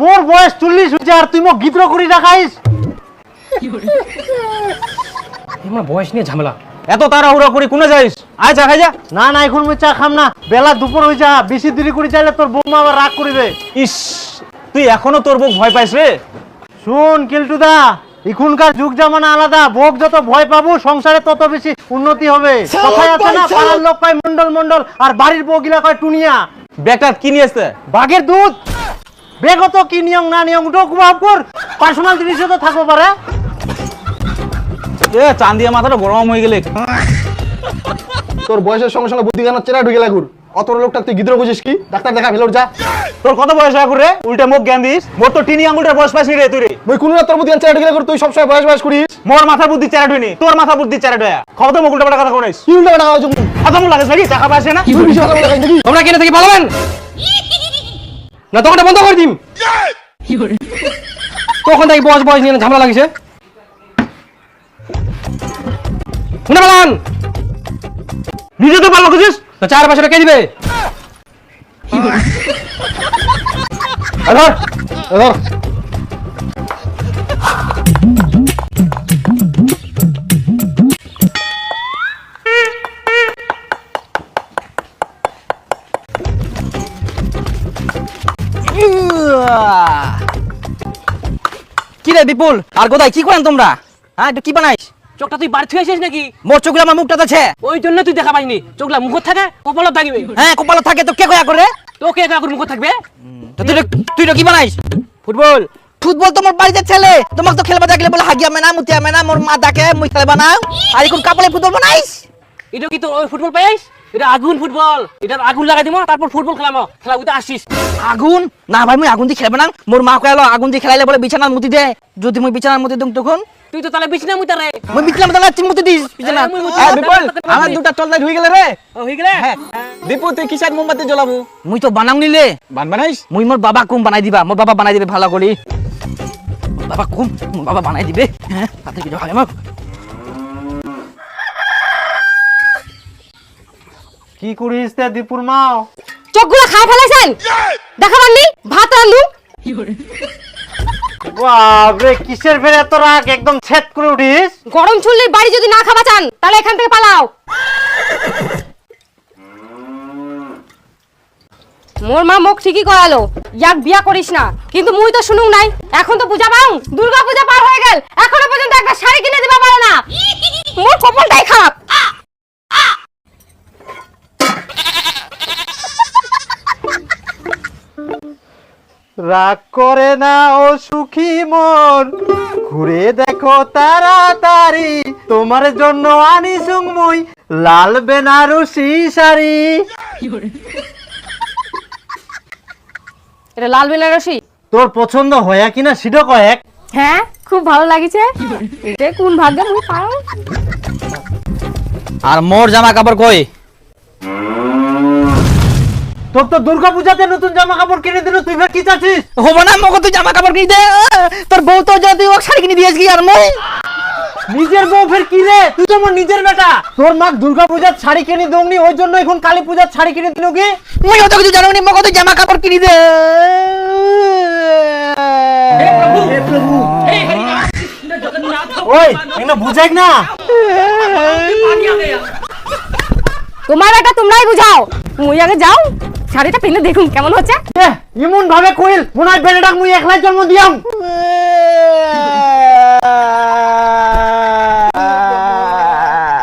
মোর বয়স চল্লিশ হয়েছে আর তুই মোক গিত্র করি রাখাইস আমার বয়স নিয়ে ঝামেলা। এত তাড়াহুড়া করে কোনে যাইস? আয় চা খাই যা না না এখন মুই চা খাম না। বেলা দুপুর হয়ে যা বেশি দেরি করে চাইলে তোর বৌমা আবার রাগ করিবে। ইস তুই এখনও তোর বউ ভয় পাইস রে? শুন কিল্টুদা এখনকার যুগ জামানা আলাদা। ভোগ যত ভয় পাবো সংসারে তত বেশি উন্নতি হবে। কথায় আছে না পাড়ার লোক কয় মন্ডল মন্ডল আর বাড়ির বউ গিলা কয় টুনিয়া। ব্যাগটা কি নিয়ে আসতে বাঘের দুধ। বেগত কি নিয়ম না নিয়ম ওটাও কর পার্সোনাল জিনিসও তো থাকব পারে। এ চান্দিয়া মাথাটা গরম হয়ে গেলে। তোর বয়সের সঙ্গে সঙ্গে বুদ্ধি জ্ঞান চেনা ঢুকে লাগুর। অত লোকটা তুই গিদ্র বুঝিস কি? ডাক্তার দেখা ভেলোর যা। তোর কত বয়স হয় রে উল্টে মুখ জ্ঞান দিস। মোর তো টিনি আঙুলটার বয়স পাইছি রে তুই রে। মই কোনো না তোর বুদ্ধি চেনা ঢুকে লাগুর তুই সবসময় বয়স বয়স করিস। মোর মাথার বুদ্ধি চারা ঢুইনি তোর মাথা বুদ্ধি চারা ঢুয়া। খবর তো মুখ উল্টা পাল্টা কথা কোনিস কি উল্টা উঠুন কথা মুখ? লাগে নাকি টাকা পাইছে না? তুই বেশি কথা বলে নাকি? তোমরা কিনে থেকে পালাবেন? না দোকানটা বন্ধ করে দিম। তখন দেখি বয়স বয়স নিয়ে ঝামেলা লাগিছে। শুনে পালান নিজে তো পারল খুঁজিস না চার পাঁচশো টাকা কে দিবে? ধর ধর। কি রে বিপুল? আর গোদাই কি করেন তোমরা? হ্যাঁ এটা কি বানাইস? চোখটা তুই বাড়ি থেকে আসিস নাকি? মোর চোখে আমার মুখটা আছে। ওই জন্য তুই দেখা পাইনি। চোখলা মুখত থাকে কপালত থাকিবে। হ্যাঁ কপালে থাকে তো কে কয়া করে? তোকে একা করে মুখত থাকবে? তো তুই তুই কি বানাইস? ফুটবল। ফুটবল তোমার বাড়িতে ছেলে। তোমাকে তো খেলবা দেখলে বলে হাগিয়া মেনা মুতিয়া মেনা মোর মা ডাকে মুই খেলে বানাও আর এখন কাপড়ে ফুটবল বানাইস? এটা কি তোর ওই ফুটবল পাইস এটা আগুন ফুটবল। এটা আগুন লাগাই দিব তারপর ফুটবল খেলাম। খেলা উঠে আসিস আগুন? না ভাই মুই আগুন দিয়ে খেলবে না। মোর মা কয়ালো আগুন দিয়ে খেলাইলে বলে বিছানার মুতি দে। যদি মুই বিছানার মুতি দিম তখন? তুই তো তাহলে বিছনা মুই তারে মুই বিছানার মতো চিম মুতি দিস বিছানা হ্যাঁ, বিপুল আমার দুটা টলদাই হয়ে গেলে রে ও, হয়ে গেলে? দীপু তুই কিসার মোমবাতি জ্বলাবো? মুই তো বানাও নিলে। বান বানাইস মুই মোর বাবা কুম বানাই দিবা। মোর বাবা বানাই দিবে ভালো করি বাবা কুম মোর বাবা বানাই দিবে। হ্যাঁ তাতে কিছু হয় কি করিস তে দীপুর মাও? চোখগুলো খাই ফেলাইছেন দেখাবাননি ভাত রান্ধু? বাপরে কিসের ফের এত রাগ? একদম ছেদ করে উঠিস? গরম বাড়ি যদি না খাবা চান তাহলে এখান থেকে পালাও। মোর মা মুখ ঠিকই করালো। ইয়াক বিয়া করিস না কিন্তু মুই তো শুনুক নাই। এখন তো পূজা পাও? দুর্গা পূজা পার হয়ে গেল। এখনও পর্যন্ত একটা শাড়ি কিনে দিবা পারে না মোর কপালটাই খারাপ রাগ করে না ও সুখী মন ঘুরে দেখো তাড়াতাড়ি তোমার জন্য আনি সুংমুই লাল বেনারসি শাড়ি। এটা লাল বেনারসি? তোর পছন্দ হয় কিনা সেটা কয়েক হ্যাঁ খুব ভালো লাগিছে। এটা কোন ভাগ্যে মুই পাও আর মোর জামা কাপড় কই? তোর তো দুর্গা পূজাতে নতুন জামা কাপড় কিনে দিল তুই কি চাচ্ছিস? হব না মগো তুই জামা কাপড় কিনে দে। তোর বউ তো যদি ও শাড়ি কিনে দিয়েছ আর মই? নিজের বউ ফের কি রে? তুই তো আমার নিজের বেটা। তোর মা দুর্গা পূজার শাড়ি কিনে দৌনি ওই জন্য এখন কালী পূজার শাড়ি কিনে দিল কি? মই অত কিছু জানো নি মগো তুই জামা কাপড় কিনে দে। ওই এগুলো বুঝাই না। তোমার এটা তোমরাই বুঝাও। মুই আগে যাও। শাড়িটা পিনে দেখুন কেমন হচ্ছে? এমন ভাবে কইল মনে হয় বেটাটাকে মুই একলাই জন্ম দিয়াম।